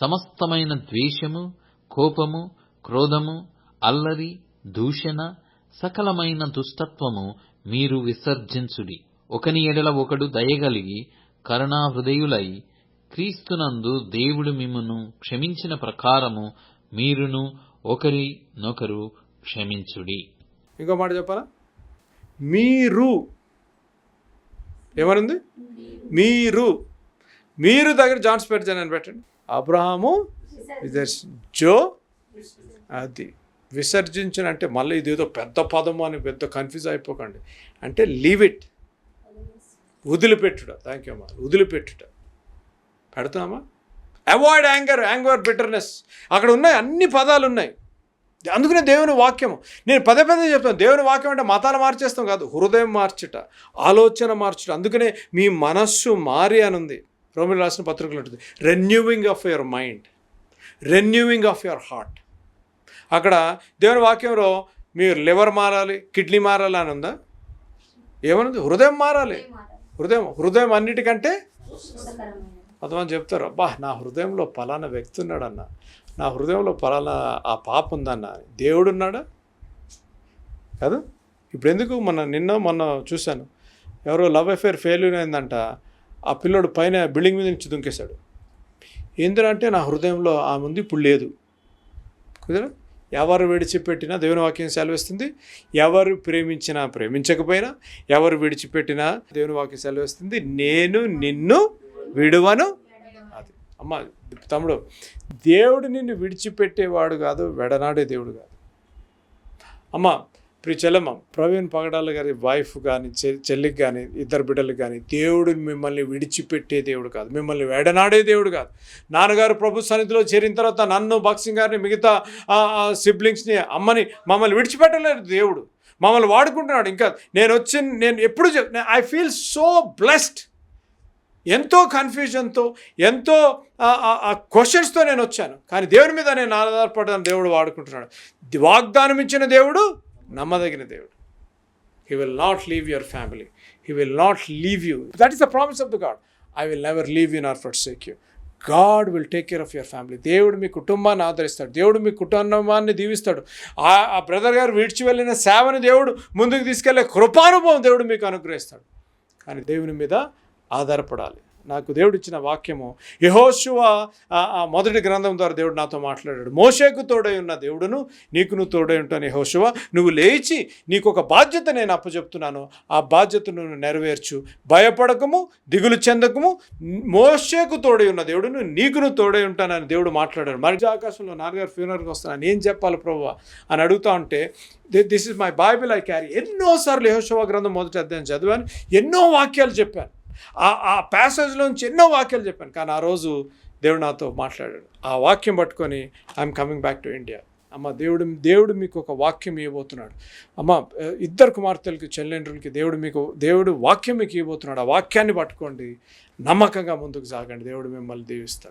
సమస్తమైన ద్వేషము కోపము క్రోధము అల్లరి దూషణ సకలమైన దుష్టత్వము మీరు విసర్జించుడి. ఒకని ఎడల ఒకడు దయగలిగి కరుణాహృదయులై క్రీస్తునందు దేవుడు మిమ్మును క్షమించిన ప్రకారము మీరును ఒకరినొకరు క్షమించుడి. ఇంకో మాట చెప్పాలా? మీరు. ఏమనుంది మీరు. మీరు. దగ్గర జాన్స్ పెట్టాను అని పెట్టండి. అబ్రహాము విదర్శ జో అది. విసర్జించిన అంటే మళ్ళీ ఇదేదో పెద్ద పదము అని పెద్ద కన్ఫ్యూజ్ అయిపోకండి. అంటే లీవ్ ఇట్ వదిలిపెట్టుట. థ్యాంక్ యూ అమ్మా. వదిలిపెట్టుట. పెడతామా? అవాయిడ్ యాంగర్ యాంగర్ బిటర్నెస్ అక్కడ ఉన్నాయి అన్ని పదాలు ఉన్నాయి. అందుకనే దేవుని వాక్యము. నేను పదే పదే చెప్తాను. దేవుని వాక్యం అంటే మతాలు మార్చేస్తాం కాదు హృదయం మార్చుట ఆలోచన మార్చుట. అందుకనే మీ మనస్సు మారి అని ఉంది. రోమిల్ రాసిన పత్రికలు ఉంటుంది. Renewing of your mind renewing of your heart అక్కడ దేవుని వాక్యంలో మీరు లివర్ మారాలి కిడ్నీ మారాలి అని ఉందా? ఏమనుంది? హృదయం మారాలి. హృదయం హృదయం అన్నిటికంటే కొంతమంది చెప్తారు. అబ్బా నా హృదయంలో పలానా వ్యక్తి ఉన్నాడన్న. నా హృదయంలో పలానా ఆ పాప ఉందన్న. దేవుడు ఉన్నాడా? కదా? ఇప్పుడు ఎందుకు మన నిన్న మొన్న చూశాను. ఎవరో లవ్ అఫేర్ ఫెయిల్యూర్ అయిందంట. ఆ పిల్లోడు పైన బిల్డింగ్ మీద నుంచి దుంకేశాడు. ఏంటంటే నా హృదయంలో ఆమె ఉంది ఇప్పుడు లేదు. కుదరా? ఎవరు విడిచిపెట్టినా దేవుని వాక్యం సెలవిస్తుంది. ఎవరు ప్రేమించినా ప్రేమించకపోయినా ఎవరు విడిచిపెట్టినా దేవుని వాక్యం సెలవిస్తుంది. నేను నిన్ను విడువను. అది. అమ్మ తమ్ముడు దేవుడు నిన్ను విడిచిపెట్టేవాడు కాదు వెడనాడే దేవుడు కాదు. అమ్మ ప్రిచలమం ప్రవీణ్ పగడాల గారి వైఫ్ కానీ చెల్లికి కానీ ఇద్దరు బిడ్డలకు కానీ దేవుడు మిమ్మల్ని విడిచిపెట్టే దేవుడు కాదు. మిమ్మల్ని వేడనాడే దేవుడు కాదు. నాన్నగారు ప్రభు సన్నిధిలో చేరిన తర్వాత నన్ను బాక్సింగ్ గారిని మిగతా సిబ్లింగ్స్ని అమ్మని మమ్మల్ని విడిచిపెట్టలేదు దేవుడు. మమ్మల్ని వాడుకుంటున్నాడు. ఇంకా నేను వచ్చి నేను ఎప్పుడు ఐ ఫీల్ సో బ్లెస్డ్ ఎంతో కన్ఫ్యూజన్తో ఎంతో క్వశ్చన్స్తో నేను వచ్చాను. కానీ దేవుని మీద నేను ఆధారపడడానికి దేవుడు వాడుకుంటున్నాడు. వాగ్దానం ఇచ్చిన దేవుడు నమ్మదగిన దేవుడు. He will not leave your family he will not leave you that is the promise of the God I will never leave you nor forsake you God will take care of your family దేవుడు మీ కుటుంబాన్ని ఆదరిస్తాడు. దేవుడు మీ కుటుంబాన్ని దీవిస్తాడు. ఆ ఆ బ్రదర్ గారు విడిచి వెళ్ళిన సేవని దేవుడు ముందుకు తీసుకెళ్ళే కృపానుభవం దేవుడు మీకు అనుగ్రహిస్తాడు. కానీ దేవుని మీద ఆధారపడాలి. నాకు దేవుడు ఇచ్చిన వాక్యము. యహోశువ ఆ మొదటి గ్రంథం ద్వారా దేవుడు నాతో మాట్లాడాడు. మోషేకు తోడై ఉన్న దేవుడును నీకు నువ్వు తోడై ఉంటాను యహోశువ నువ్వు లేచి నీకు ఒక బాధ్యత నేను అప్పచెప్తున్నాను. ఆ బాధ్యతను నువ్వు నెరవేర్చు. భయపడకము దిగులు చెందకము మోషేకు తోడై ఉన్న దేవుడును నీకు నువ్వు తోడై ఉంటానని దేవుడు మాట్లాడాడు. మరి ఆకాశంలో నాన్నగారు ఫ్యూనర్కి వస్తున్నాను ఏం చెప్పాలి ప్రభు అని అడుగుతా ఉంటే this is my Bible I carry. ఎన్నోసార్లు యహోశవ గ్రంథం మొదటి అధ్యాయం చదివాను ఎన్నో వాక్యాలు చెప్పాను. ఆ ప్యాసేజ్లోంచి ఎన్నో వాక్యాలు చెప్పాను. కానీ ఆ రోజు దేవుడు నాతో మాట్లాడాడు. ఆ వాక్యం పట్టుకొని I'm coming back to India అమ్మ దేవుడు దేవుడు మీకు ఒక వాక్యం ఇవ్వబోతున్నాడు. అమ్మ ఇద్దరు కుమార్తెలకి చెల్లెండ్రులకి దేవుడు మీకు దేవుడు వాక్యం మీకు ఇవ్వబోతున్నాడు. ఆ వాక్యాన్ని పట్టుకోండి. నమ్మకంగా ముందుకు సాగండి. దేవుడు మిమ్మల్ని దీవిస్తాడు.